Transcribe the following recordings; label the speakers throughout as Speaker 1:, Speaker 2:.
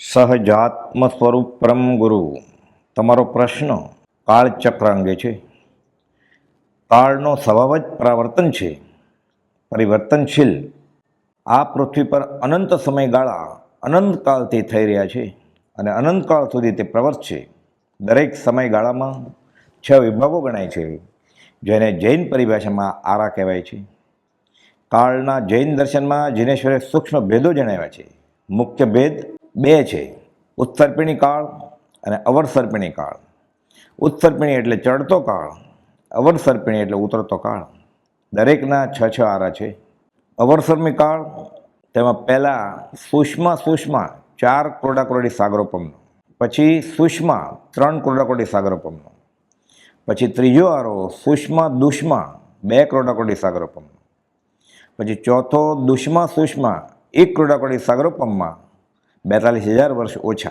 Speaker 1: સહજાત્મ સ્વરૂપ પરમ ગુરુ. તમારો પ્રશ્ન કાળચક્ર અંગે છે. કાળનો સ્વભાવ જ પરાવર્તન છે. પરિવર્તનશીલ. આ પૃથ્વી પર અનંત સમયગાળા અનંતકાળથી થઈ રહ્યા છે અને અનંતકાળ સુધી તે પ્રવર્તશે દરેક સમયગાળામાં છ વિભાગો ગણાય છે, જેને જૈન પરિભાષામાં આરા કહેવાય છે. કાળના જૈન દર્શનમાં જિનેશ્વરે સૂક્ષ્મ ભેદો જણાવ્યા છે. મુખ્ય ભેદ બે છે. ઉત્સર્પિણી કાળ અને અવરસર્પિણી કાળ. ઉત્સર્પિણી એટલે ચડતો કાળ અવરસર્પિણી એટલે ઉતરતો કાળ. દરેકના છ છ આરા છે. અવરસર્મી કાળ, તેમાં પહેલાં સુષ્મા સુષ્મા ચાર ક્રોડાક્રોડી સાગરોપમનો પછી સુષ્મા ત્રણ ક્રોડાક્રોડી સાગરોપમનો પછી ત્રીજો આરો સુષ્મા દુષ્મ બે ક્રોડાકોડી સાગરોપમનો પછી ચોથો દુષ્મા સુષ્મા એક ક્રોડાકોડી સાગરોપમમાં બેતાલીસ હજાર વર્ષ ઓછા.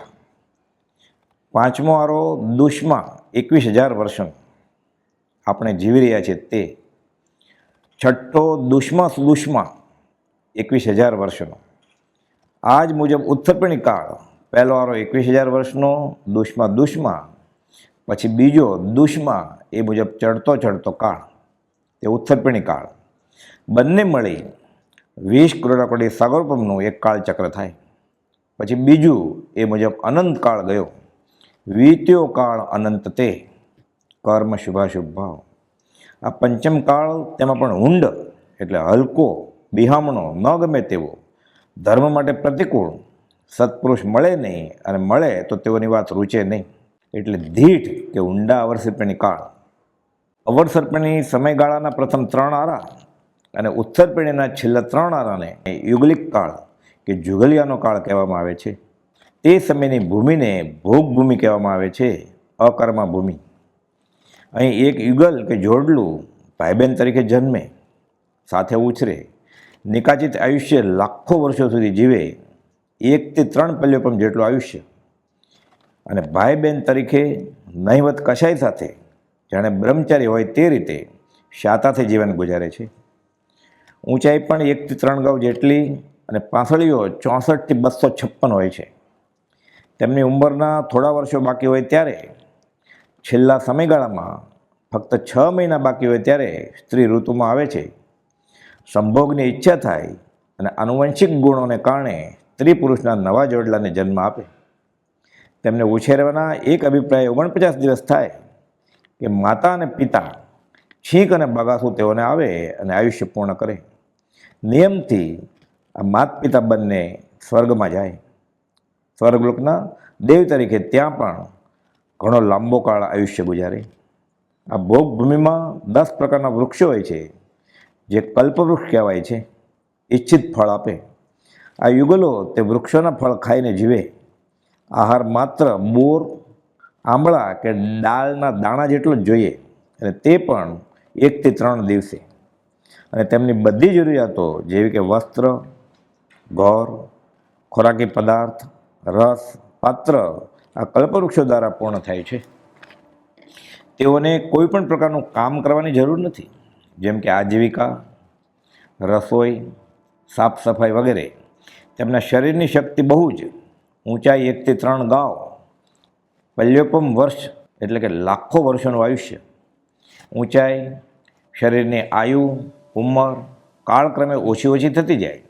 Speaker 1: પાંચમો આરો દુષ્મા એકવીસ હજાર વર્ષનો. આપણે જીવી રહ્યા છીએ તે. છઠ્ઠો દુષ્મા દુષ્મા એકવીસ હજાર વર્ષનો. આ જ મુજબ ઉત્થપણી કાળ. પહેલો આરો એકવીસ હજાર વર્ષનો દુષ્મા દુષ્મા પછી બીજો દુષ્મા એ મુજબ ચડતો ચડતો કાળ. તે ઉત્થપણી કાળ. બંને મળી વીસ કરોડ કરોડી સાગરપમનું એક કાળચક્ર થાય. પછી બીજું એ મુજબ અનંત કાળ ગયો. વીત્યો કાળ અનંત તે કર્મ શુભાશુભ ભાવ. આ પંચમ કાળ તેમાં પણ હુંડ એટલે હલકો, બિહામણો, ન ગમે તેવો. ધર્મ માટે પ્રતિકૂળ. સત્પુરુષ મળે નહીં અને મળે તો તેઓની વાત રૂચે નહીં. એટલે ધીઠ કે ઊંડા અવરસર્પણી કાળ. અવરસર્પણી સમયગાળાના પ્રથમ ત્રણ આરા અને ઉત્તરપેણીના છેલ્લા ત્રણ આરાને યુગલિક કાળ કે જુગલિયાનો કાળ કહેવામાં આવે છે. તે સમયની ભૂમિને ભોગભૂમિ કહેવામાં આવે છે અકર્મા ભૂમિ અહીં એક યુગલ કે જોડલું ભાઈબેન તરીકે જન્મે, સાથે ઉછરે, નિકાચિત આયુષ્ય લાખો વર્ષો સુધી જીવે એકથી ત્રણ પલ્યોપમ જેટલું આયુષ્ય. અને ભાઈ બહેન તરીકે નહિવત કશાય સાથે, જાણે બ્રહ્મચારી હોય તે રીતે શાતાથી જીવન ગુજારે છે. ઊંચાઈ પણ એકથી ત્રણ ગાઉ જેટલી અને પાંસળીઓ ચોસઠથી બસો છપ્પન હોય છે. તેમની ઉંમરના થોડા વર્ષો બાકી હોય ત્યારે છેલ્લા સમયગાળામાં ફક્ત છ મહિના બાકી હોય ત્યારે સ્ત્રી ઋતુમાં આવે છે. સંભોગની ઈચ્છા થાય અને આનુવંશિક ગુણોને કારણે સ્ત્રી પુરુષના નવા જોડલાને જન્મ આપે. તેમને ઉછેરવાના એક અભિપ્રાય ઓગણપચાસ દિવસ થાય કે માતા અને પિતા છીંક અને બગાસું તેઓને આવે અને આયુષ્ય પૂર્ણ કરે. નિયમથી આ માત પિતા બંને સ્વર્ગમાં જાય. સ્વર્ગલોકના દેવ તરીકે ત્યાં પણ ઘણો લાંબો કાળ આયુષ્ય ગુજારે. આ ભોગભૂમિમાં દસ પ્રકારના વૃક્ષો હોય છે, જે કલ્પવૃક્ષ કહેવાય છે, ઈચ્છિત ફળ આપે. આ યુગલો તે વૃક્ષોના ફળ ખાઈને જીવે. આહાર માત્ર બોર આંબળા કે દાળના દાણા જેટલો જ જોઈએ, અને તે પણ એકથી ત્રણ દિવસે. અને તેમની બધી જરૂરિયાતો જેવી કે વસ્ત્ર ઘર ખોરાકી પદાર્થ, રસ, પાત્ર આ કલ્પવૃક્ષો દ્વારા પૂર્ણ થાય છે. તેઓને કોઈ પણ પ્રકારનું કામ કરવાની જરૂર નથી. જેમ કે આજીવિકા, રસોઈ સાફ સફાઈ વગેરે. તેમના શરીરની શક્તિ બહુ જ ઊંચાઈ એકથી ત્રણ ગાઉ પલ્યોપમ વર્ષ એટલે કે લાખો વર્ષોનું આયુષ્ય. ઊંચાઈ, શરીરની આયુ, ઉંમર કાળક્રમે ઓછી ઓછી થતી જાય.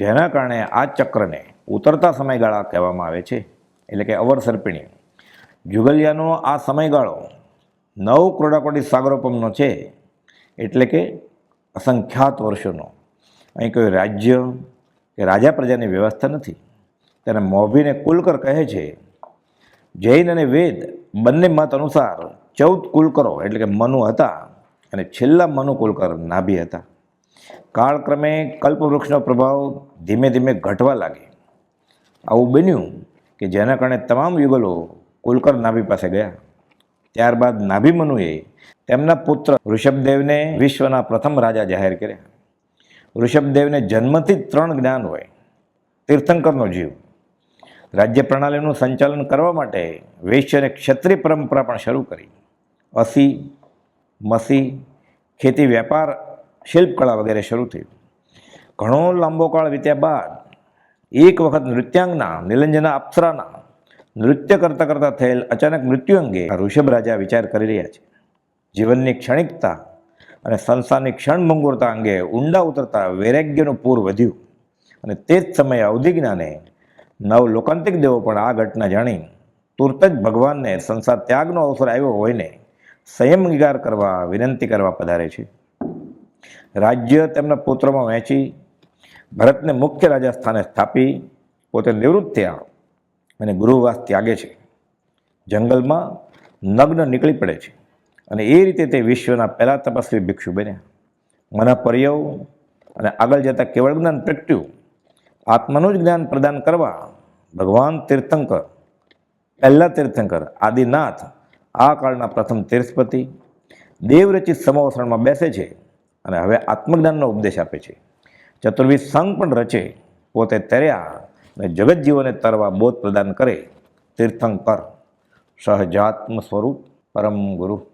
Speaker 1: જેના કારણે આ ચક્રને ઉતરતા સમયગાળા કહેવામાં આવે છે. એટલે કે અવરસર્પિણી જુગલિયાનો આ સમયગાળો નવ ક્રોડાકોટી સાગરોપમનો છે. એટલે કે અસંખ્યાત વર્ષોનો. અહીં કોઈ રાજ્ય કે રાજા પ્રજાની વ્યવસ્થા નથી. તેને મોભીને કુલકર કહે છે. જૈન અને વેદ બંને મત અનુસાર ચૌદ કુલકરો, એટલે કે મનુ હતા અને છેલ્લા મનુ કુલકર નાભી હતા. કાળક્રમે કલ્પવૃક્ષનો પ્રભાવ ધીમે ધીમે ઘટવા લાગે. આવું બન્યું કે જેના કારણે તમામ યુગલો કુલકર નાભી પાસે ગયા. ત્યારબાદ નાભી મનુએ તેમના પુત્ર ઋષભદેવને વિશ્વના પ્રથમ રાજા જાહેર કર્યા. ઋષભદેવને જન્મથી ત્રણ જ્ઞાન હોય, તીર્થંકરનો જીવ. રાજ્ય પ્રણાલીનું સંચાલન કરવા માટે વૈશ્ય ક્ષત્રિય પરંપરા પણ શરૂ કરી. અસી, મસી, ખેતી, વેપાર શિલ્પકળા વગેરે શરૂ થઈ. ઘણો લાંબો કાળ વીત્યા બાદ એક વખત નૃત્યાંગના, નિલંજના અપ્સરાના નૃત્ય કરતાં કરતાં થયેલ અચાનક મૃત્યુ અંગે ઋષભ રાજા વિચાર કરી રહ્યા છે. જીવનની ક્ષણિકતા અને સંસારની ક્ષણભંગુરતા અંગે ઊંડા ઉતરતા વૈરાગ્યનું પૂર વધ્યું અને તે જ સમયે અવધિજ્ઞાને નવ લોકાંતિક દેવો પણ આ ઘટના જાણી તુરત જ ભગવાનને સંસાર ત્યાગનો અવસર આવ્યો હોયને સંયમ અંગીકાર કરવા વિનંતી કરવા પધારે છે. રાજ્ય તેમના પુત્રોમાં વહેંચી, ભરતને મુખ્ય રાજા સ્થાને સ્થાપી, પોતે નિવૃત્ત થયા અને ગૃહવાસ ત્યાગે છે. જંગલમાં નગ્ન નીકળી પડે છે અને એ રીતે તે વિશ્વના પહેલા તપસ્વી ભિક્ષુ બન્યા. મના પર્યવ અને આગળ જતાં કેવળ જ્ઞાન પ્રગટ્યું. આત્માનું જ જ્ઞાન પ્રદાન કરવા ભગવાન તીર્થંકર, પહેલા તીર્થંકર આદિનાથ, આ કાળના પ્રથમ તીર્થપતિ, દેવરચિત સમવસરણમાં બેસે છે. અને હવે આત્મજ્ઞાનનો ઉપદેશ આપે છે. ચતુર્વિધ સંઘ પણ રચે, પોતે તર્યા અને જગતજીવોને તરવા બોધ પ્રદાન કરે, તીર્થંકર, સહજાત્મ સ્વરૂપ પરમ ગુરુ.